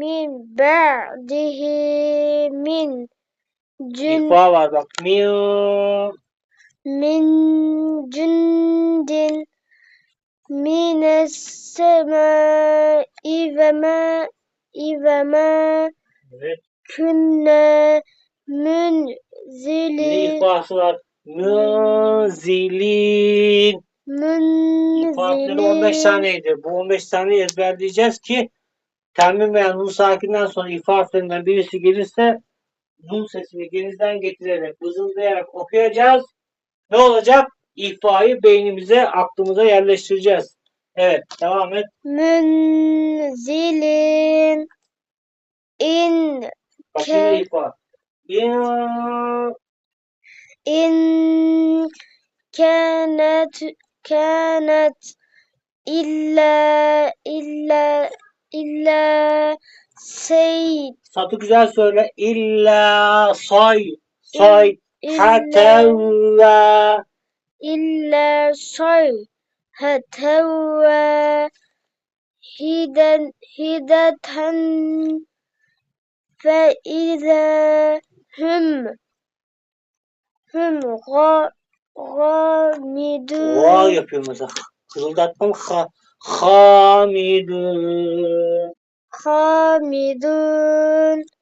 min ba'dihi min cün İfa var bak. Min min cündin mines semai ve ma ve ma Evet. künne münzili ifası var. Münzilin. Harfleri 15 münzili taneydi. Bu 15 taneyi ezberleyeceğiz ki Temmim veya nun sakinden sonra ifa harflerinden birisi gelirse nun sesini genizden getirerek, vızıldayarak okuyacağız. Ne olacak? İfayı beynimize, aklımıza yerleştireceğiz. Evet, devam et. Münzilin in Bak yine ifa. İn in kenet kenet illa illa İlla seyit. Satı güzel söyle. İlla say. Say. Hatev. İlla say. Hatev ve. Hiden, hideten ve ile hüm hüm ga ga midun. Ga yapıyor mesela. Kızıldatma mı? Hamidun. Hamidun.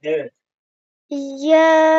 Evet. Ya